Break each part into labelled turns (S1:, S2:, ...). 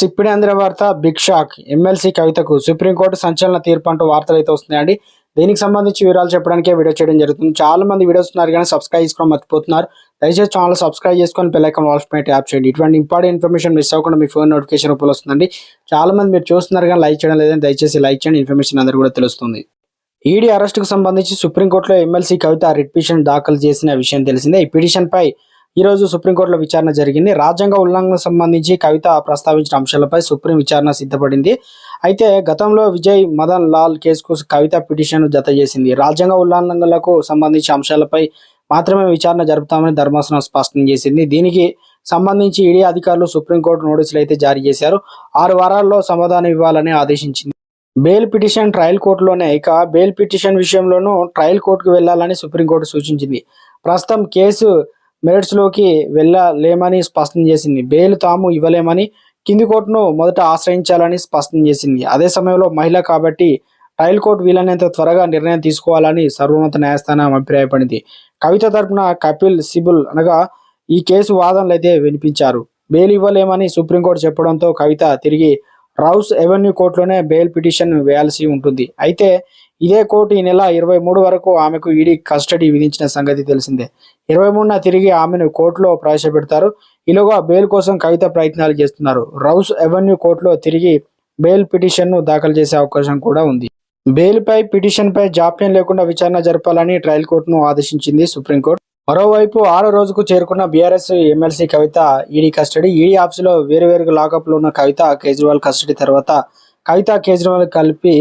S1: సిప్పిడి అందిన వార్త big shock. MLC కవితకు సుప్రీంకోర్టు సంచలన తీర్పు అంటూ వార్తలు అయితే వస్తున్నాయండి. దీనికి సంబంధించి వివరాలు చెప్పడానికే వీడియో చేయడం జరుగుతుంది. చాలా మంది వీడియోస్ ఉన్నారు కానీ సబ్స్క్రైబ్ చేసుకోవడం మర్చిపోతున్నారు. దయచేసి ఛానల్ సబ్స్క్రైబ్ చేసుకొని బెల్ వాల్స్ పెట్టి యాప్ చేయండి. ఇటువంటి ఇంపార్టెంట్ ఇన్ఫర్మేషన్ మిస్ అవ్వకుండా మీ ఫోన్ నోటిఫికేషన్ రూపంలో వస్తుందండి. చాలా మంది మీరు చూస్తున్నారు కానీ లైక్ చేయడం లేదని దయచేసి లైక్ చేయండి. ఇన్ఫర్మేషన్ అందరూ కూడా తెలుస్తుంది. ఈడీ అరెస్టుకు సంబంధించి సుప్రీంకోర్టులో ఎమ్మెల్సీ కవిత రిట్ పిటిషన్ దాఖలు చేసిన విషయం తెలిసిందే. ఈ పిటిషన్పై ఈరోజు ఈ రోజు సుప్రీంకోర్టులో విచారణ జరిగింది. రాజ్యాంగ ఉల్లంఘన సంబంధించి కవిత ప్రస్తావించిన అంశాలపై సుప్రీం విచారణ సిద్ధపడింది. అయితే గతంలో విజయ్ మదన్ లాల్ కేసుకు కవిత పిటిషన్ జత చేసింది. రాజ్యాంగ ఉల్లంఘనలకు సంబంధించిన అంశాలపై మాత్రమే విచారణ జరుపుతామని ధర్మాసనం స్పష్టం చేసింది. దీనికి సంబంధించి ఈడీ అధికారులు సుప్రీంకోర్టు నోటీసులు అయితే జారీ చేశారు. ఆరు వారాల్లో సమాధానం ఇవ్వాలని ఆదేశించింది. బెయిల్ పిటిషన్ ట్రయల్ కోర్టులోనే. ఇక బెయిల్ పిటిషన్ విషయంలోనూ ట్రయల్ కోర్టుకు వెళ్ళాలని సుప్రీంకోర్టు సూచించింది. ప్రస్తుతం కేసు మెరిట్స్లోకి వెళ్ళలేమని స్పష్టం చేసింది. బెయిల్ తాము ఇవ్వలేమని కింది కోర్టును మొదట ఆశ్రయించాలని స్పష్టం చేసింది. అదే సమయంలో మహిళ కాబట్టి ట్రయల్ కోర్టు వీలైనంత త్వరగా నిర్ణయం తీసుకోవాలని సర్వోన్నత న్యాయస్థానం అభిప్రాయపడింది. కవిత తరపున కపిల్ సిబుల్ అనగా ఈ కేసు వాదనలు అయితే వినిపించారు. బెయిల్ ఇవ్వలేమని సుప్రీంకోర్టు చెప్పడంతో కవిత తిరిగి రౌస్ ఎవెన్యూ కోర్టులోనే బెయిల్ పిటిషన్ వేయాల్సి ఉంటుంది. అయితే ఇదే కోర్టు ఈ నెల ఇరవై మూడు వరకు ఆమెకు ఈడీ కస్టడీ విధించిన సంగతి తెలిసిందే. ఇరవై మూడున తిరిగి ఆమెను కోర్టులో ప్రవేశపెడతారు ఈలోగా బెయిల్ కోసం కవిత ప్రయత్నాలు చేస్తున్నారు. రౌస్ ఎవెన్యూ కోర్టులో తిరిగి బెయిల్ పిటిషన్ను దాఖలు చేసే అవకాశం కూడా ఉంది. బెయిల్పై పిటిషన్పై జాప్యం లేకుండా విచారణ జరపాలని ట్రయల్ కోర్టును ఆదేశించింది సుప్రీంకోర్టు. మరోవైపు ఆరో రోజుకు చేరుకున్న BRS MLC Kavitha ED custody ED ఆఫీసులో వేరువేరు లాకప్లో ఉన్న కవిత కేజ్రీవాల్ కస్టడీ తర్వాత కవిత కేజ్రీవాల్ కలిపి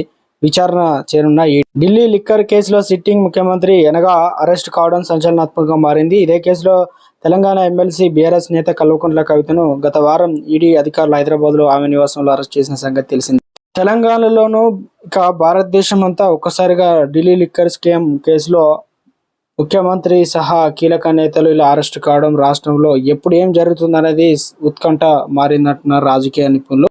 S1: విచారణ చేరున్నాయి ఢిల్లీ లిక్కర్ కేసులో సిట్టింగ్ ముఖ్యమంత్రి ఎనగా అరెస్ట్ కావడం సంచలనాత్మకంగా మారింది. ఇదే కేసులో తెలంగాణ ఎమ్మెల్సీ బీఆర్ఎస్ నేత కల్వకుంట్ల కవితను గత వారం ఈడీ అధికారులు హైదరాబాద్లో ఆమె నివాసంలో అరెస్ట్ చేసిన సంగతి తెలిసింది. తెలంగాణలోనూ ఇక భారతదేశం అంతా ఒక్కసారిగా ఢిల్లీ లిక్కర్ స్కీమ్ కేసులో ముఖ్యమంత్రి సహా కీలక నేతలు ఇలా అరెస్ట్ కావడం రాష్ట్రంలో ఎప్పుడు ఏం జరుగుతుందనేది ఉత్కంఠ మారిందంటున్నారు రాజకీయ నిపుణులు